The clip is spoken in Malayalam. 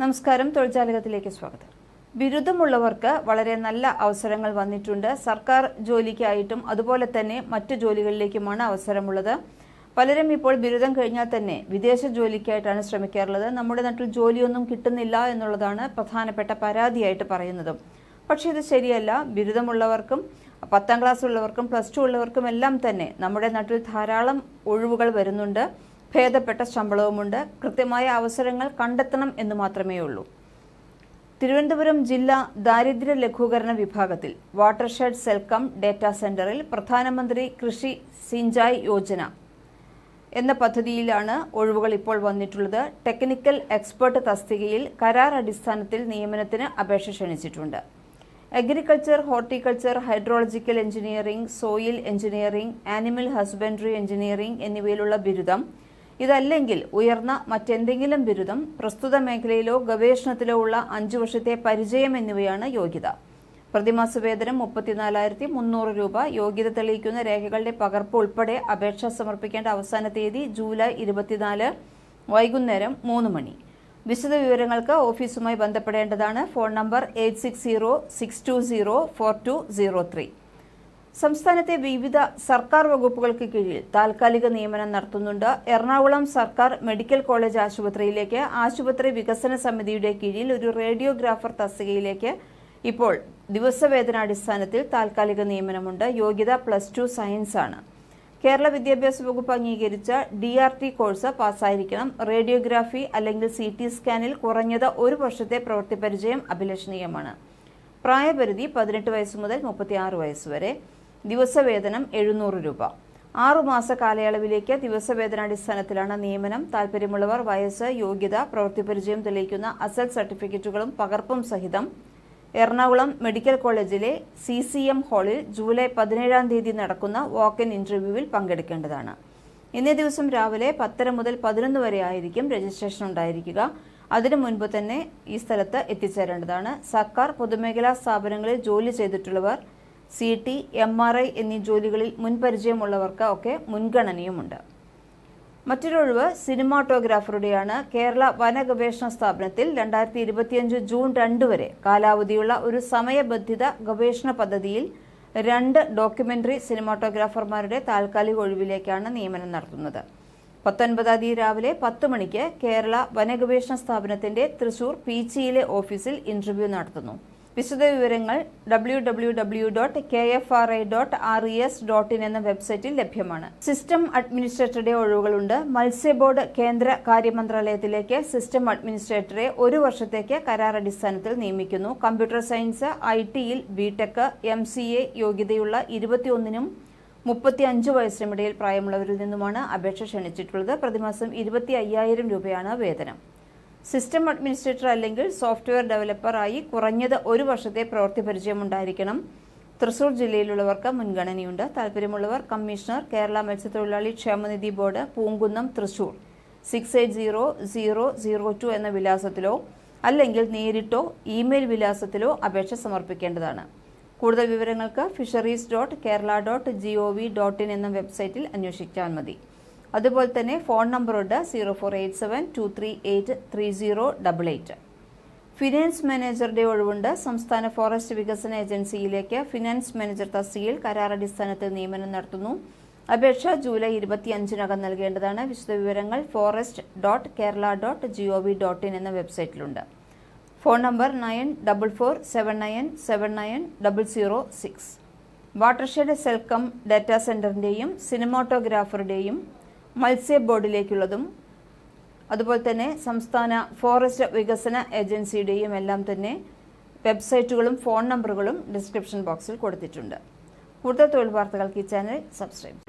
നമസ്കാരം തൊഴിൽജാലകത്തിലേക്ക് സ്വാഗതം. ബിരുദമുള്ളവർക്ക് വളരെ നല്ല അവസരങ്ങൾ വന്നിട്ടുണ്ട്. സർക്കാർ ജോലിക്കായിട്ടും അതുപോലെ തന്നെ മറ്റു ജോലികളിലേക്കുമാണ് അവസരമുള്ളത്. പലരും ഇപ്പോൾ ബിരുദം കഴിഞ്ഞാൽ തന്നെ വിദേശ ജോലിക്കായിട്ടാണ് ശ്രമിക്കാറുള്ളത്. നമ്മുടെ നാട്ടിൽ ജോലിയൊന്നും കിട്ടുന്നില്ല എന്നുള്ളതാണ് പ്രധാനപ്പെട്ട പരാതിയായിട്ട് പറയുന്നതും. പക്ഷേ ഇത് ശരിയല്ല. ബിരുദമുള്ളവർക്കും പത്താം ക്ലാസ് ഉള്ളവർക്കും പ്ലസ് ടു ഉള്ളവർക്കും എല്ലാം തന്നെ നമ്മുടെ നാട്ടിൽ ധാരാളം ഒഴിവുകൾ വരുന്നുണ്ട്. ഭേദപ്പെട്ട ശമ്പളവുമുണ്ട്. കൃത്യമായ അവസരങ്ങൾ കണ്ടെത്തണം എന്ന് മാത്രമേ ഉള്ളൂ തിരുവനന്തപുരം ജില്ലാ ദാരിദ്ര്യ ലഘൂകരണ വിഭാഗത്തിൽ വാട്ടർഷെഡ് സെൽക്കം ഡേറ്റാ സെന്ററിൽ പ്രധാനമന്ത്രി കൃഷി സിഞ്ചായ് യോജന എന്ന പദ്ധതിയിലാണ് ഒഴിവുകൾ ഇപ്പോൾ വന്നിട്ടുള്ളത്. ടെക്നിക്കൽ എക്സ്പെർട്ട് തസ്തികയിൽ കരാർ അടിസ്ഥാനത്തിൽ നിയമനത്തിന് അപേക്ഷ ക്ഷണിച്ചിട്ടുണ്ട്. Agriculture horticulture hydrological engineering soil engineering animal husbandry engineering എന്നിവയിലുള്ള ബിരുദം ഇതല്ലെങ്കിൽ ഉയർന്ന മറ്റെന്തെങ്കിലും ബിരുദം പ്രസ്തുത മേഖലയിലോ ഗവേഷണത്തിലോ ഉള്ള അഞ്ചു വർഷത്തെ പരിചയം എന്നിവയാണ് യോഗ്യത. പ്രതിമാസ വേതനം മുപ്പത്തിനാലായിരത്തി മുന്നൂറ് രൂപ. യോഗ്യത തെളിയിക്കുന്ന രേഖകളുടെ പകർപ്പ് ഉൾപ്പെടെ അപേക്ഷ സമർപ്പിക്കേണ്ട അവസാന തീയതി ജൂലൈ ഇരുപത്തിനാല് വൈകുന്നേരം മൂന്ന് മണി. വിശദ വിവരങ്ങൾക്ക് ഓഫീസുമായി ബന്ധപ്പെടേണ്ടതാണ്. Phone number eight six zero six two zero four two zero three. സംസ്ഥാനത്തെ വിവിധ സർക്കാർ വകുപ്പുകൾക്ക് കീഴിൽ താൽക്കാലിക നിയമനം നടത്തുന്നുണ്ട്. എറണാകുളം സർക്കാർ മെഡിക്കൽ കോളേജ് ആശുപത്രിയിലേക്ക് ആശുപത്രി വികസന സമിതിയുടെ കീഴിൽ ഒരു റേഡിയോഗ്രാഫർ തസ്തികയിലേക്ക് ഇപ്പോൾ ദിവസവേതനാടിസ്ഥാനത്തിൽ താൽക്കാലിക നിയമനമുണ്ട്. യോഗ്യത പ്ലസ് ടു സയൻസ് ആണ് കേരള വിദ്യാഭ്യാസ വകുപ്പ് അംഗീകരിച്ച ഡി ആർ ടി കോഴ്സ് പാസ്സായിരിക്കണം. റേഡിയോഗ്രാഫി അല്ലെങ്കിൽ സി ടി സ്കാനിൽ കുറഞ്ഞത് ഒരു വർഷത്തെ പ്രവൃത്തി പരിചയം അഭിലഷണീയമാണ്. പ്രായപരിധി പതിനെട്ട് വയസ്സ് മുതൽ മുപ്പത്തിയാറ് വയസ്സ് വരെ. ദിവസവേതനം എഴുന്നൂറ് രൂപ. ആറുമാസ കാലയളവിലേക്ക് ദിവസവേതനാടിസ്ഥാനത്തിലാണ് നിയമനം. താൽപ്പര്യമുള്ളവർ വയസ്സ് യോഗ്യത പ്രവൃത്തി പരിചയം തെളിയിക്കുന്ന അസൽ സർട്ടിഫിക്കറ്റുകളും പകർപ്പും സഹിതം എറണാകുളം മെഡിക്കൽ കോളേജിലെ സി സി എം ഹാളിൽ ജൂലൈ പതിനേഴാം തീയതി നടക്കുന്ന വാക്ക് ഇൻ ഇന്റർവ്യൂവിൽ പങ്കെടുക്കേണ്ടതാണ്. ഇന്നേ ദിവസം രാവിലെ പത്തര മുതൽ പതിനൊന്ന് വരെ ആയിരിക്കും രജിസ്ട്രേഷൻ ഉണ്ടായിരിക്കുക. അതിനു മുൻപ് തന്നെ ഈ സ്ഥലത്ത് എത്തിച്ചേരേണ്ടതാണ്. സർക്കാർ പൊതുമേഖലാ സ്ഥാപനങ്ങളിൽ ജോലി ചെയ്തിട്ടുള്ളവർ C T M R I എന്നീ ജോലികളിൽ മുൻപരിചയമുള്ളവർക്ക് ഒക്കെ മുൻഗണനയുമുണ്ട്. മറ്റൊരൊഴിവ് സിനിമാട്ടോഗ്രാഫറുടെയാണ്. കേരള വനഗവേഷണ സ്ഥാപനത്തിൽ രണ്ടായിരത്തി ഇരുപത്തിയഞ്ച് ജൂൺ രണ്ട് വരെ കാലാവധിയുള്ള ഒരു സമയബന്ധിത ഗവേഷണ പദ്ധതിയിൽ രണ്ട് ഡോക്യുമെന്ററി സിനിമാട്ടോഗ്രാഫർമാരുടെ താൽക്കാലിക ഒഴിവിലേക്കാണ് നിയമനം നടത്തുന്നത്. പത്തൊൻപതാം തീയതി രാവിലെ പത്ത് മണിക്ക് കേരള വനഗവേഷണ സ്ഥാപനത്തിന്റെ തൃശൂർ പീച്ചിയിലെ ഓഫീസിൽ ഇന്റർവ്യൂ നടത്തുന്നു. വിശദ വിവരങ്ങൾ W W W dot K F R I dot R E S dot in എന്ന വെബ്സൈറ്റിൽ ലഭ്യമാണ്. സിസ്റ്റം അഡ്മിനിസ്ട്രേറ്ററുടെ ഒഴിവുകളുണ്ട്. മത്സ്യ ബോർഡ് കേന്ദ്ര കാര്യമന്ത്രാലയത്തിലേക്ക് സിസ്റ്റം അഡ്മിനിസ്ട്രേറ്ററെ ഒരു വർഷത്തേക്ക് കരാർ അടിസ്ഥാനത്തിൽ നിയമിക്കുന്നു. കമ്പ്യൂട്ടർ സയൻസ് ഐ ടിയിൽ ബിടെക് എം സി എ യോഗ്യതയുള്ള ഇരുപത്തിയൊന്നിനും മുപ്പത്തി അഞ്ച് വയസ്സിനുമിടയിൽ പ്രായമുള്ളവരിൽ നിന്നുമാണ് അപേക്ഷ ക്ഷണിച്ചിട്ടുള്ളത്. പ്രതിമാസം ഇരുപത്തി അയ്യായിരം രൂപയാണ് വേതനം. സിസ്റ്റം അഡ്മിനിസ്ട്രേറ്റർ അല്ലെങ്കിൽ സോഫ്റ്റ്വെയർ ഡെവലപ്പർ ആയി കുറഞ്ഞത് ഒരു വർഷത്തെ പ്രവൃത്തി പരിചയം ഉണ്ടായിരിക്കണം. തൃശൂർ ജില്ലയിലുള്ളവർക്ക് മുൻഗണനയുണ്ട്. താല്പര്യമുള്ളവർ കമ്മീഷണർ കേരള മത്സ്യത്തൊഴിലാളി ക്ഷേമനിധി board Poonkunnam Thrissur. Six eight zero zero zero two എന്ന വിലാസത്തിലോ അല്ലെങ്കിൽ നേരിട്ടോ ഇമെയിൽ വിലാസത്തിലോ അപേക്ഷ സമർപ്പിക്കേണ്ടതാണ്. കൂടുതൽ വിവരങ്ങൾക്ക് fisheries dot Kerala dot G O V dot in എന്ന വെബ്സൈറ്റിൽ അന്വേഷിച്ചാൽ മതി. അതുപോലെ തന്നെ phone നമ്പറുണ്ട് zero four eight seven two three eight three zero double eight. Finance മാനേജറുടെ ഒഴിവുണ്ട്. സംസ്ഥാന ഫോറസ്റ്റ് വികസന ഏജൻസിയിലേക്ക് ഫിനാൻസ് മാനേജർ തസ്തികയിൽ കരാറടിസ്ഥാനത്തിൽ നിയമനം നടത്തുന്നു. അപേക്ഷ ജൂലൈ ഇരുപത്തിയഞ്ചിനകം നൽകേണ്ടതാണ്. വിശദവിവരങ്ങൾ forest dot Kerala dot G O V dot in എന്ന വെബ്സൈറ്റിലുണ്ട്. Phone number nine double four seven nine seven nine double zero six. Watershed സെൽക്കം data സെന്ററിന്റെയും സിനിമാട്ടോഗ്രാഫറുടെയും മത്സ്യ ബോർഡിലേക്കുള്ളതും അതുപോലെ തന്നെ സംസ്ഥാന ഫോറസ്റ്റ് വികസന ഏജൻസിയുടെയും എല്ലാം തന്നെ വെബ്സൈറ്റുകളും ഫോൺ നമ്പറുകളും ഡിസ്ക്രിപ്ഷൻ ബോക്സിൽ കൊടുത്തിട്ടുണ്ട്. കൂടുതൽ തൊഴിൽ വാർത്തകൾക്ക് ഈ ചാനൽ സബ്സ്ക്രൈബ്